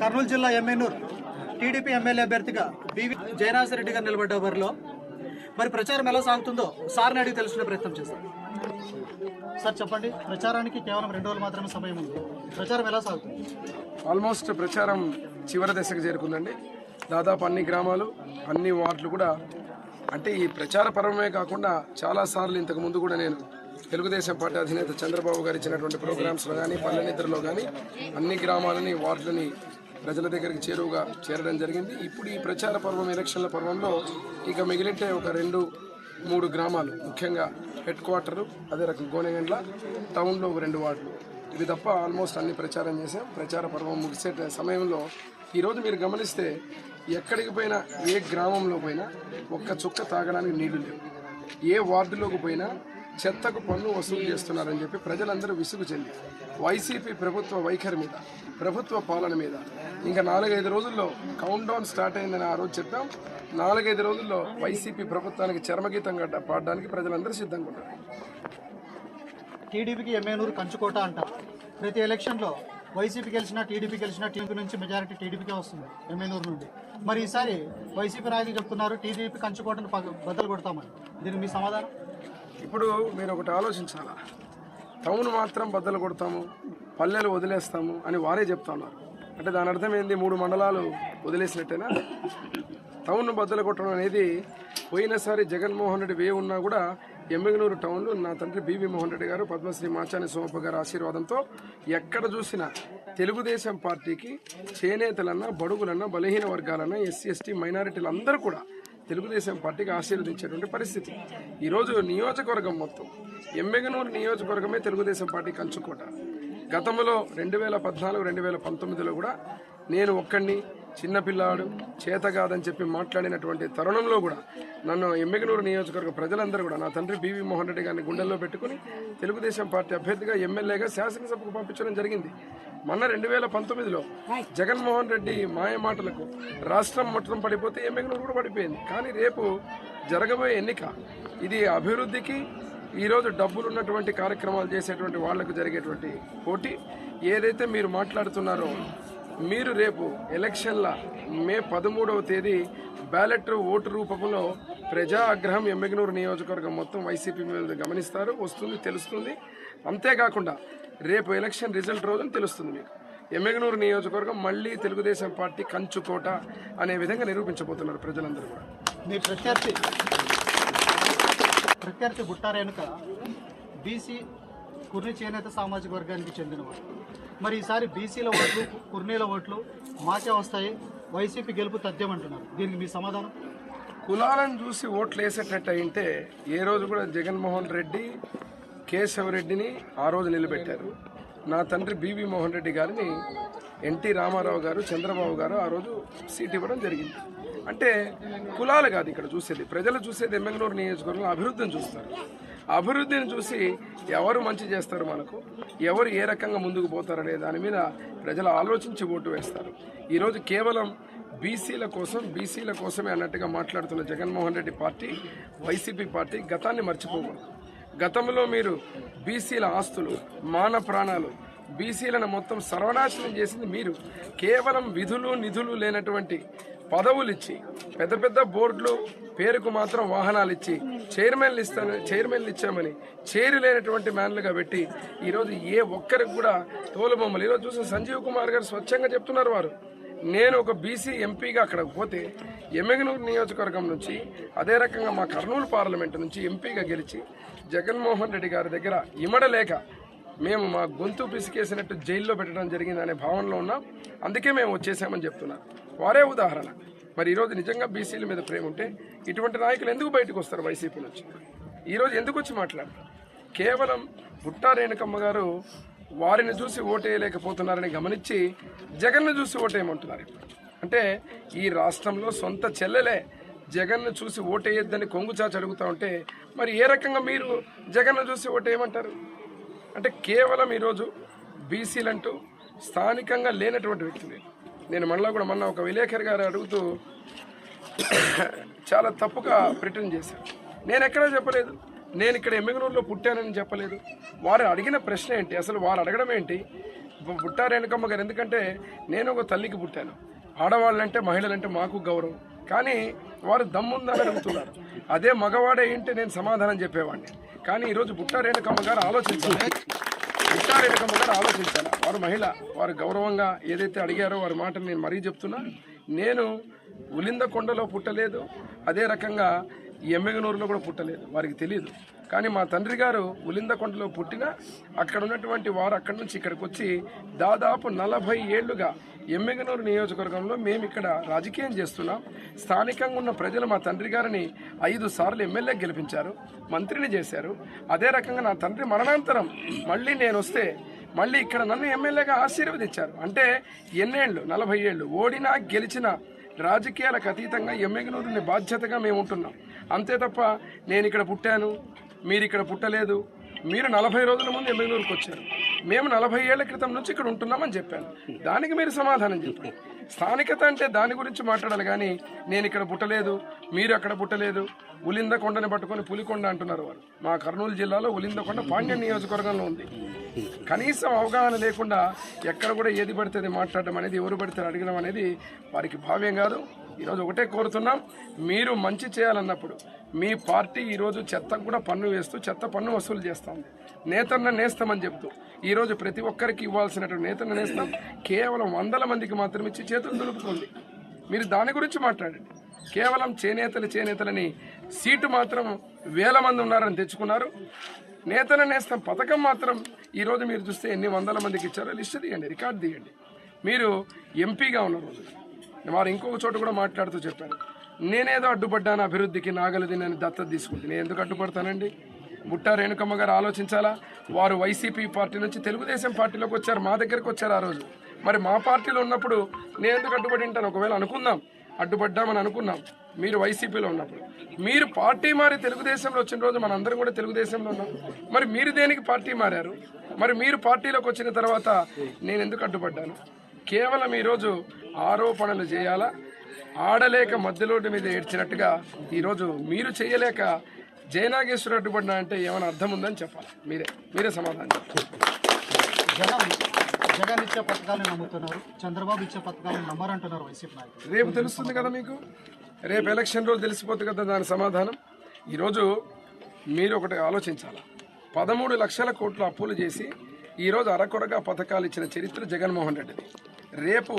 కర్నూలు జిల్లా Emmiganur TDP MLA అభ్యర్థిగా BV Jayanathareddy గారు నిలబడ్డ వారిలో మరి ప్రచారం ఎలా సాగుతుందో సార్ని అడిగి తెలుసుకునే ప్రయత్నం చేస్తాం సార్ చెప్పండి. ప్రచారానికి కేవలం రెండు రోజులు మాత్రమే సమయం ఉంది. ప్రచారం ఎలా సాగుతుంది? ఆల్మోస్ట్ ప్రచారం చివరి దశకు చేరుకుందండి. దాదాపు అన్ని గ్రామాలు అన్ని వార్డులు కూడా అంటే ఈ ప్రచార పర్వమే కాకుండా చాలాసార్లు ఇంతకు ముందు కూడా నేను తెలుగుదేశం పార్టీ అధినేత చంద్రబాబు గారు ఇచ్చినటువంటి ప్రోగ్రామ్స్లో కానీ పల్లె నిద్రలో కానీ అన్ని గ్రామాలని వార్డులని ప్రజల దగ్గరికి చేరువుగా చేరడం జరిగింది. ఇప్పుడు ఈ ప్రచార పర్వం ఎలక్షన్ల పర్వంలో ఇక మిగిలితే ఒక రెండు మూడు గ్రామాలు ముఖ్యంగా హెడ్ క్వార్టరు అదే రకం గోనెగండ్ల టౌన్లో ఒక రెండు వార్డులు. ఇవి తప్ప ఆల్మోస్ట్ అన్ని ప్రచారం చేసాం ప్రచార పర్వం ముగిసే సమయంలో ఈరోజు మీరు గమనిస్తే ఎక్కడికి పోయినా ఏ గ్రామంలో పోయినా ఒక్క చుక్క తాగడానికి నీళ్ళు లేవు. ఏ వార్డులోకి పోయినా చెత్తకు పన్ను వసూలు చేస్తున్నారని చెప్పి ప్రజలందరూ విసుగు చెంది వైసీపీ ప్రభుత్వ వైఖరి మీద ప్రభుత్వ పాలన మీద. ఇంకా నాలుగైదు రోజుల్లో కౌంట్ డౌన్ స్టార్ట్ అయిందని ఆ రోజు చెప్పాం. నాలుగైదు రోజుల్లో వైసీపీ ప్రభుత్వానికి చర్మగీతం గడ్డ పాడడానికి ప్రజలందరూ సిద్ధంగా ఉన్నారు. టీడీపీకి ఎమ్మెనూరు కంచుకోట అంట. ప్రతి ఎలక్షన్లో వైసీపీ గెలిచినా టీడీపీ గెలిచినా టీడీపీ నుంచి మెజారిటీ టీడీపీకే వస్తుంది ఎమ్మెనూరు నుండి. మరి ఈసారి వైసీపీ నాయకులు చెప్తున్నారు టీడీపీ కంచుకోటను పగ- బద్దలు కొడతామని. దీనికి మీ సమాధానం? ఇప్పుడు మీరు ఒకటి ఆలోచించాలా? టౌన్ మాత్రం బద్దలు కొడతాము పల్లెలు వదిలేస్తాము అని వారే చెప్తా ఉన్నారు. అంటే దాని అర్థం ఏంది? మూడు మండలాలు వదిలేసినట్టేనా? టౌన్ బద్దలు కొట్టడం అనేది పోయినసారి జగన్మోహన్ రెడ్డి వే ఉన్నా కూడా ఎమ్మిగనూరు టౌన్లో నా తండ్రి బీవీ మోహన్ రెడ్డి గారు పద్మశ్రీ మాచాని సోమప్ప గారి ఆశీర్వాదంతో ఎక్కడ చూసినా తెలుగుదేశం పార్టీకి చేనేతలన్నా బడుగులన్నా బలహీన వర్గాలన్నా ఎస్సీ ఎస్టీ మైనారిటీలు అందరూ కూడా తెలుగుదేశం పార్టీకి ఆశీర్వదించేటువంటి పరిస్థితి. ఈరోజు నియోజకవర్గం మొత్తం ఎమ్మెగనూరు నియోజకవర్గమే తెలుగుదేశం పార్టీ కంచుకోట. గతంలో రెండు వేల పద్నాలుగు రెండు వేల పంతొమ్మిదిలో కూడా నేను ఒక్కడిని చిన్నపిల్లాడు చేత కాదని చెప్పి మాట్లాడినటువంటి తరుణంలో కూడా నన్ను ఎమ్మెగనూరు నియోజకవర్గ ప్రజలందరూ కూడా నా తండ్రి బీవీ మోహన్ రెడ్డి గారిని గుండెల్లో పెట్టుకుని తెలుగుదేశం పార్టీ అభ్యర్థిగా ఎమ్మెల్యేగా శాసనసభకు పంపించడం జరిగింది. మొన్న రెండు వేల పంతొమ్మిదిలో జగన్మోహన్ రెడ్డి మాయ మాటలకు రాష్ట్రం మొత్తం పడిపోతే ఎమ్మెగనూరు కూడా పడిపోయింది. కానీ రేపు జరగబోయే ఎన్నిక ఇది అభివృద్ధికి ఈరోజు డబ్బులు ఉన్నటువంటి కార్యక్రమాలు చేసేటువంటి వాళ్ళకు జరిగేటువంటి పోటీ. ఏదైతే మీరు మాట్లాడుతున్నారో మీరు రేపు ఎలక్షన్ల మే పదమూడవ తేదీ బ్యాలెట్ ఓటు రూపంలో ప్రజా ఆగ్రహం ఎమ్మెగనూరు నియోజకవర్గం మొత్తం వైసీపీ మీద గమనిస్తారు వస్తుంది తెలుస్తుంది. అంతేకాకుండా రేపు ఎలక్షన్ రిజల్ట్ రోజున తెలుస్తుంది మీకు. ఎమ్మెగనూరు నియోజకవర్గం మళ్ళీ తెలుగుదేశం పార్టీ కంచుకోట అనే విధంగా నిరూపించబోతున్నారు ప్రజలందరూ కూడా. మీ ప్రత్యర్థి ప్రత్యర్థి గుట్టారేనుక బీసీ కుర్రి చేనేత సామాజిక వర్గానికి చెందినవారు మరి ఈసారి బీసీల ఓట్లు కుర్నీల ఓట్లు మాకే వస్తాయి. వైసీపీ గెలుపు తథ్యమంటున్నారు. దీనికి మీ సమాధానం? కులాలను చూసి ఓట్లు వేసేటట్టు అయితే ఏ రోజు కూడా జగన్మోహన్ రెడ్డి కేశవరెడ్డిని ఆ రోజు నిలబెట్టారు. నా తండ్రి బీవీ మోహన్ రెడ్డి గారిని ఎన్టీ రామారావు గారు చంద్రబాబు గారు ఆ రోజు సీట్ ఇవ్వడం జరిగింది. అంటే కులాలు కాదు ఇక్కడ చూసేది. ప్రజలు చూసేది ఎమ్మెగనూరు నియోజకవర్గంలో అభివృద్ధిని చూస్తారు. అభివృద్ధిని చూసి ఎవరు మంచి చేస్తారు మనకు? ఎవరు ఏ రకంగా ముందుకు పోతారనే దాని మీద ప్రజలు ఆలోచించి ఓటు వేస్తారు. ఈరోజు కేవలం బీసీల కోసం బీసీల కోసమే అన్నట్టుగా మాట్లాడుతున్న Jaganmohan Reddy party YCP party గతాన్ని మర్చిపోకూడదు. గతంలో మీరు బీసీల ఆస్తులు మాన ప్రాణాలు బీసీలను మొత్తం సర్వనాశనం చేసింది మీరు. కేవలం విధులు నిధులు లేనటువంటి పదవులు ఇచ్చి పెద్ద పెద్ద బోర్డులు పేరుకు మాత్రం వాహనాలు ఇచ్చి చైర్మన్లు ఇస్తాను చైర్మన్లు ఇచ్చామని చేరు లేనటువంటి మ్యాన్లుగా పెట్టి ఈరోజు ఏ ఒక్కరికి కూడా తోలుబొమ్మలు ఈరోజు చూసిన సంజీవ్ కుమార్ గారు స్వచ్ఛంగా చెప్తున్నారు వారు. నేను ఒక బీసీ ఎంపీగా అక్కడికి పోతే ఎమ్మెగనూరు నియోజకవర్గం నుంచి అదే రకంగా మా కర్నూలు పార్లమెంటు నుంచి ఎంపీగా గెలిచి జగన్మోహన్ రెడ్డి గారి దగ్గర ఇమడలేక మేము మా గొంతు పిసికేసినట్టు జైల్లో పెట్టడం జరిగింది అనే భావనలో ఉన్నాం. అందుకే మేము వచ్చేసామని చెప్తున్నారు వారే ఉదాహరణ. మరి ఈరోజు నిజంగా బీసీల మీద ప్రేమ ఉంటే ఇటువంటి నాయకులు ఎందుకు బయటకు వస్తారు వైసీపీ నుంచి? ఈరోజు ఎందుకు వచ్చి మాట్లాడతారు? కేవలం బుట్టా రేణుకమ్మ గారు వారిని చూసి ఓటేయలేకపోతున్నారని గమనించి జగన్ను చూసి ఓటేయమంటున్నారు అంటే ఈ రాష్ట్రంలో సొంత చెల్లెలే జగన్ను చూసి ఓటేయొద్దని కొంగు చాచి అడుగుతా ఉంటే మరి ఏ రకంగా మీరు జగన్ను చూసి ఓటేయమంటారు? అంటే కేవలం ఈరోజు బీసీలంటూ స్థానికంగా లేనటువంటి వ్యక్తులు నేను మనలో కూడా మొన్న ఒక విలేకరి గారు అడుగుతూ చాలా తప్పుగా ప్రిటర్న్ చేశాను నేను ఎక్కడా చెప్పలేదు. నేను ఇక్కడ ఎమ్మిగనూరులో పుట్టానని చెప్పలేదు. వారు అడిగిన ప్రశ్న ఏంటి? అసలు వారు అడగడం ఏంటి? పుట్టా రేణుకమ్మ గారు. ఎందుకంటే నేను ఒక తల్లికి పుట్టాను. ఆడవాళ్ళంటే మహిళలంటే మాకు గౌరవం. కానీ వారు దమ్ముందని అడుగుతున్నారు. అదే మగవాడే ఏంటి? నేను సమాధానం చెప్పేవాడిని. కానీ ఈరోజు పుట్టారేణుకమ్మ గారు ఆలోచించాలి పుట్టారేణుకమ్మ గారు ఆలోచించాలి వారు మహిళ వారు గౌరవంగా ఏదైతే అడిగారో వారి మాట నేను మరీ చెప్తున్నా. నేను ఉలింద కొండలో పుట్టలేదు అదే రకంగా ఎమ్మెగనూరులో కూడా పుట్టలేదు వారికి తెలియదు కానీ మా తండ్రి గారు ఉలిందకొండలో పుట్టిన అక్కడ ఉన్నటువంటి వారు అక్కడి నుంచి ఇక్కడికి వచ్చి దాదాపు నలభై ఏళ్ళుగా ఎమ్మెగనూరు నియోజకవర్గంలో మేము ఇక్కడ రాజకీయం చేస్తున్నాం. స్థానికంగా ఉన్న ప్రజలు మా తండ్రి గారిని ఐదు సార్లు ఎమ్మెల్యే గెలిపించారు మంత్రిని చేశారు. అదే రకంగా నా తండ్రి మరణాంతరం మళ్ళీ నేను వస్తే మళ్ళీ ఇక్కడ నన్ను ఎమ్మెల్యేగా ఆశీర్వదించారు. అంటే ఎన్నేళ్ళు నలభై ఏళ్ళు ఓడినా గెలిచినా రాజకీయాలకు అతీతంగా ఎమ్మెగనూరుని బాధ్యతగా మేము ఉంటున్నాం. అంతే తప్ప నేను ఇక్కడ పుట్టాను మీరు ఇక్కడ పుట్టలేదు. మీరు నలభై రోజుల ముందు ఎమ్మెగనూరుకు వచ్చారు మేము నలభై ఏళ్ళ క్రితం నుంచి ఇక్కడ ఉంటున్నామని చెప్పాను. దానికి మీరు సమాధానం చెప్పండి. స్థానికత అంటే దాని గురించి మాట్లాడాలి కానీ నేను ఇక్కడ పుట్టలేదు మీరు అక్కడ పుట్టలేదు. ఉలింద కొండని పట్టుకొని పులికొండ అంటున్నారు వారు. మా కర్నూలు జిల్లాలో ఉలిందకొండ పాండ్య నియోజకవర్గంలో ఉంది. కనీసం అవగాహన లేకుండా ఎక్కడ కూడా ఏది పడితే మాట్లాడడం అనేది ఎవరు పడితే అడగడం అనేది వారికి భావ్యం కాదు. ఈరోజు ఒకటే కోరుతున్నాం మీరు మంచి చేయాలన్నప్పుడు మీ పార్టీ ఈరోజు చెత్తకు కూడా పన్ను వేస్తూ చెత్త పన్ను వసూలు చేస్తాం నేతన్న నేస్తామని చెప్తూ ఈరోజు ప్రతి ఒక్కరికి ఇవ్వాల్సినటువంటి నేతన్న నేస్తాం. కేవలం వందల మందికి మాత్రం ఇచ్చి చేతులు దులుపుతుంది మీరు దాని గురించి మాట్లాడండి. కేవలం చేనేతలు చేనేతలని సీటు మాత్రం వేల మంది ఉన్నారని తెచ్చుకున్నారు. నేతల నేస్తం పథకం మాత్రం ఈరోజు మీరు చూస్తే ఎన్ని వందల మందికి ఇచ్చారో లిస్ట్ తీయండి రికార్డు తీయండి. మీరు ఎంపీగా ఉన్న రోజు వారు ఇంకొక చోట కూడా మాట్లాడుతూ చెప్పారు నేనేదో అడ్డుపడ్డాను అభివృద్ధికి నాగలిది నేను దత్తత తీసుకుంది. నేను ఎందుకు అడ్డుపడతానండి? బుట్టా రేణుకమ్మ గారు ఆలోచించాలా? వారు వైసీపీ పార్టీ నుంచి తెలుగుదేశం పార్టీలోకి వచ్చారు మా దగ్గరకు వచ్చారు ఆ రోజు. మరి మా పార్టీలో ఉన్నప్పుడు నేను ఎందుకు అడ్డుపడి ఉంటాను? ఒకవేళ అనుకుందాం అడ్డుపడ్డామని అనుకున్నాం. మీరు వైసీపీలో ఉన్నప్పుడు. మీరు పార్టీ మారి తెలుగుదేశంలో వచ్చిన రోజు మనందరం కూడా తెలుగుదేశంలో ఉన్నాం. మరి మీరు దేనికి పార్టీ మారారు? మరి మీరు పార్టీలోకి వచ్చిన తర్వాత నేను ఎందుకు అడ్డుపడ్డాను? కేవలం ఈరోజు ఆరోపణలు చేయాలా? ఆడలేక మధ్యలోటి మీద ఏడ్చినట్టుగా ఈరోజు మీరు చేయలేక జయనాగేశ్వర అడ్డుపడినా అంటే ఏమైనా అర్థం ఉందని చెప్పాలి. మీరే మీరే సమాధానం జగన్ జగన్ ఇచ్చే పథకాలను నమ్ముతున్నారు చంద్రబాబు ఇచ్చే పథకాలను నమ్మరంటున్నారు వైసీపీ నాయకులు. రేపు తెలుస్తుంది కదా మీకు? రేపు ఎలక్షన్ రోజు తెలిసిపోతుంది కదా దాని సమాధానం? ఈరోజు మీరు ఒకటి ఆలోచించాలి? పదమూడు లక్షల కోట్ల అప్పులు చేసి ఈరోజు అరకొరగా పథకాలు ఇచ్చిన చరిత్ర జగన్మోహన్ రెడ్డిది. రేపు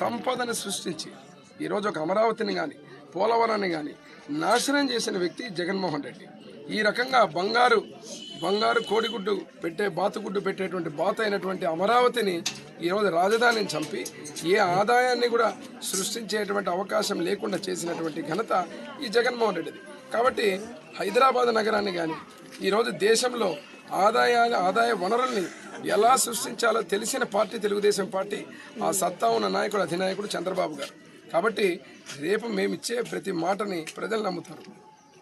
సంపదను సృష్టించి ఈరోజు ఒక అమరావతిని కానీ పోలవరాన్ని కానీ నాశనం చేసిన వ్యక్తి జగన్మోహన్ రెడ్డి. ఈ రకంగా బంగారు బంగారు కోడిగుడ్డు పెట్టే బాతుగుడ్డు పెట్టేటువంటి బాత అయినటువంటి అమరావతిని ఈరోజు రాజధానిని చంపి ఏ ఆదాయాన్ని కూడా సృష్టించేటువంటి అవకాశం లేకుండా చేసినటువంటి ఘనత ఈ జగన్మోహన్ రెడ్డిది. కాబట్టి హైదరాబాద్ నగరాన్ని కానీ ఈరోజు దేశంలో ఆదాయాల ఆదాయ వనరుల్ని ఎలా సృష్టించాలో తెలిసిన పార్టీ తెలుగుదేశం పార్టీ ఆ సత్తా ఉన్న నాయకుడు అధినాయకుడు చంద్రబాబు గారు. కాబట్టి రేపు మేమిచ్చే ప్రతి మాటని ప్రజలు నమ్ముతారు.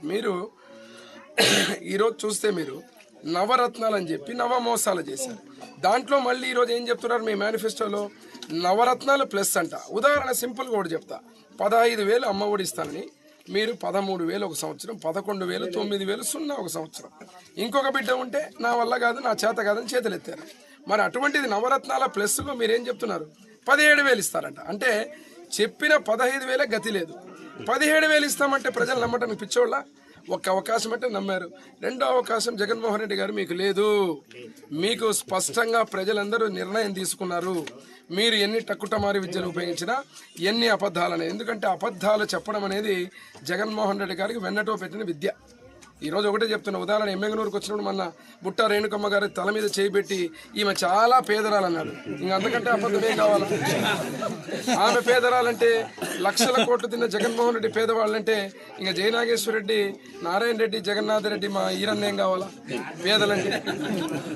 మీరు ఈరోజు చూస్తే మీరు నవరత్నాలు అని చెప్పి నవమోసాలు చేశారు. దాంట్లో మళ్ళీ ఈరోజు ఏం చెప్తున్నారు మీ మేనిఫెస్టోలో? నవరత్నాలు ప్లస్ అంట. ఉదాహరణ సింపుల్గా ఒకటి చెప్తా. పదహైదు వేలు అమ్మ ఒడి ఇస్తానని మీరు పదమూడు వేలు ఒక సంవత్సరం పదకొండు వేలు తొమ్మిది వేలు సున్నా ఒక సంవత్సరం. ఇంకొక బిడ్డ ఉంటే నా వల్ల కాదు నా చేత కాదని చేతులెత్తారు మరి అటువంటిది నవరత్నాల ప్లస్లో మీరేం చెప్తున్నారు? పదిహేడు వేలు ఇస్తారంట. అంటే చెప్పిన పదహైదు వేలే గతి లేదు. పదిహేడు వేలు ఇస్తామంటే ప్రజలు నమ్మటం పిచ్చోళ్ళ? ఒక్క అవకాశం అంటే నమ్మారు. రెండో అవకాశం జగన్మోహన్ రెడ్డి గారు మీకు లేదు. మీకు స్పష్టంగా ప్రజలందరూ నిర్ణయం తీసుకున్నారు. మీరు ఎన్ని టక్కుటమారి విద్యలు ఉపయోగించినా ఎన్ని అబద్ధాలని. ఎందుకంటే అబద్ధాలు చెప్పడం అనేది జగన్మోహన్ రెడ్డి గారికి వెన్నటో పెట్టిన విద్య. ఈరోజు ఒకటే చెప్తున్నా ఉదాహరణ ఎమ్మెగనూరుకు వచ్చినప్పుడు మొన్న బుట్ట రేణుకమ్మ గారి తల మీద చేయిబెట్టి ఈమె చాలా పేదరాలన్నాడు. ఇంక అంతకంటే అబద్ధమే కావాలి? ఆమె పేదరాలంటే లక్షల కోట్లు తిన్న జగన్మోహన్ రెడ్డి పేదవాళ్ళంటే ఇంకా జయనాగేశ్వర రెడ్డి నారాయణ రెడ్డి జగన్నాథ్ రెడ్డి మా ఈరన్న ఏం కావాలా? పేదలంటే.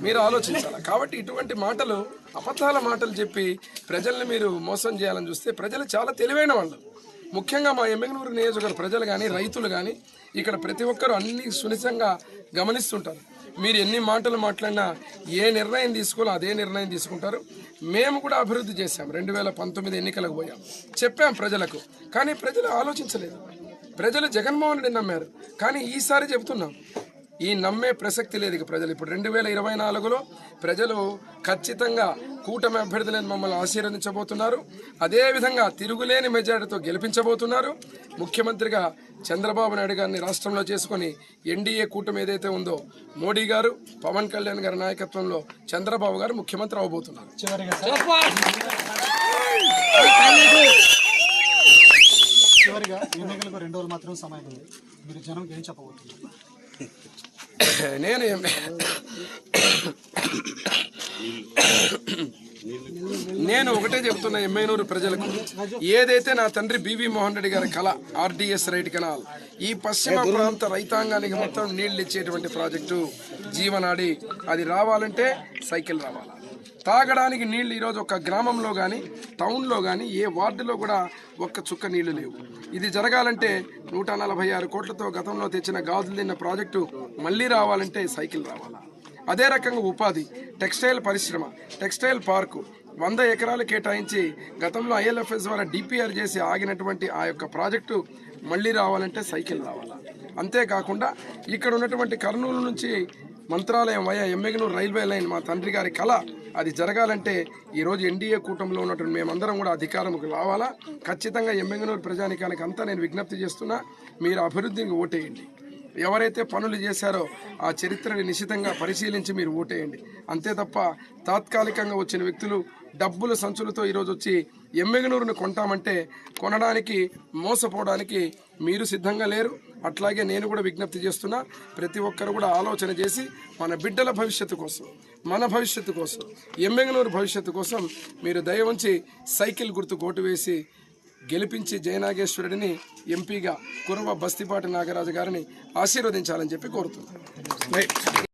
మీరు ఆలోచించాలి? కాబట్టి ఇటువంటి మాటలు అబద్ధాల మాటలు చెప్పి ప్రజల్ని మీరు మోసం చేయాలని చూస్తే ప్రజలు చాలా తెలివైన వాళ్ళు. ముఖ్యంగా మా ఎమ్మెగనూరు నియోజకవర్గ ప్రజలు కానీ రైతులు కానీ ఇక్కడ ప్రతి ఒక్కరు అన్ని సునిశంగా గమనిస్తుంటారు. మీరు ఎన్ని మాటలు మాట్లాడినా ఏ నిర్ణయం తీసుకోవాలో అదే నిర్ణయం తీసుకుంటారు. మేము కూడా అభివృద్ధి చేశాం. రెండు వేల పంతొమ్మిది ఎన్నికలకు పోయాం. చెప్పాం ప్రజలకు. కానీ ప్రజలు ఆలోచించలేదు. ప్రజలు జగన్మోహన్ రెడ్డి నమ్మారు. కానీ ఈసారి చెబుతున్నాం. ఈ నమ్మే ప్రసక్తి లేదు ఇక ప్రజలు. ఇప్పుడు రెండు వేల ఇరవై నాలుగులో ప్రజలు ఖచ్చితంగా కూటమి అభ్యర్థులను మమ్మల్ని ఆశీర్వదించబోతున్నారు. అదేవిధంగా తిరుగులేని మెజారిటీతో గెలిపించబోతున్నారు. ముఖ్యమంత్రిగా చంద్రబాబు నాయుడు గారిని రాష్ట్రంలో చేసుకొని ఎన్డీఏ కూటమి ఏదైతే ఉందో మోడీ గారు పవన్ కళ్యాణ్ గారి నాయకత్వంలో చంద్రబాబు గారు ముఖ్యమంత్రి అవబోతున్నారు. చివరిగా చివరిగా ఎన్నికలకు రెండు రోజులు మాత్రం సమయం ఉంది. మీరు జనంకి ఏం చెప్పబోతున్నారు? నేను నేను ఒకటే చెప్తున్నా ఎమ్మెనూరు ప్రజలకు. ఏదైతే నా తండ్రి బివి మోహన్ రెడ్డి గారి కళ ఆర్డిఎస్ రైట్ కెనాల్ ఈ పశ్చిమ ప్రాంత రైతాంగానికి మొత్తం నీళ్ళు ఇచ్చేటువంటి ప్రాజెక్టు జీవనాడి అది రావాలంటే సైకిల్ రావాలి? తాగడానికి నీళ్ళు ఈరోజు ఒక గ్రామంలో కానీ టౌన్లో కానీ ఏ వార్డులో కూడా ఒక్క చుక్క నీళ్ళు లేవు. ఇది జరగాలంటే నూట నలభై ఆరు కోట్లతో గతంలో తెచ్చిన గాజులు తిన్న ప్రాజెక్టు మళ్ళీ రావాలంటే సైకిల్ రావాలా? అదే రకంగా ఉపాధి టెక్స్టైల్ పరిశ్రమ టెక్స్టైల్ పార్కు వంద ఎకరాలు కేటాయించి గతంలో ఐఎల్ఎఫ్ఎస్ ద్వారా డిపిఆర్ చేసి ఆగినటువంటి ఆ యొక్క ప్రాజెక్టు మళ్ళీ రావాలంటే సైకిల్ రావాలా? అంతేకాకుండా ఇక్కడ ఉన్నటువంటి కర్నూలు నుంచి Mantralayam via Yemmiganur railway line మా తండ్రి గారి కళ అది జరగాలంటే ఈరోజు ఎన్డీఏ కూటమిలో ఉన్నటువంటి మేమందరం కూడా అధికారంకు రావాలా? ఖచ్చితంగా ఎమ్మెగనూరు ప్రజానికానికి అంతా నేను విజ్ఞప్తి చేస్తున్నా మీరు అభివృద్ధికి ఓటేయండి. ఎవరైతే పనులు చేశారో ఆ చరిత్రని నిశితంగా పరిశీలించి మీరు ఓటేయండి. అంతే తప్ప తాత్కాలికంగా వచ్చిన వ్యక్తులు డబ్బుల సంచులతో ఈరోజు వచ్చి ఎమ్మెగనూరును కొంటామంటే కొనడానికి మోసపోవడానికి మీరు సిద్ధంగా లేరు. అట్లాగే నేను కూడా విజ్ఞప్తి చేస్తున్నా ప్రతి ఒక్కరు కూడా ఆలోచన చేసి మన బిడ్డల భవిష్యత్తు కోసం మన భవిష్యత్తు కోసం ఎమ్మెంగనూరు భవిష్యత్తు కోసం మీరు దయ ఉంచి సైకిల్ గుర్తు కోటు వేసి గెలిపించి జయనాగేశ్వరుడిని ఎంపీగా కురవ బస్తిపాటి నాగరాజు గారిని ఆశీర్వదించాలని చెప్పి కోరుతున్నాను.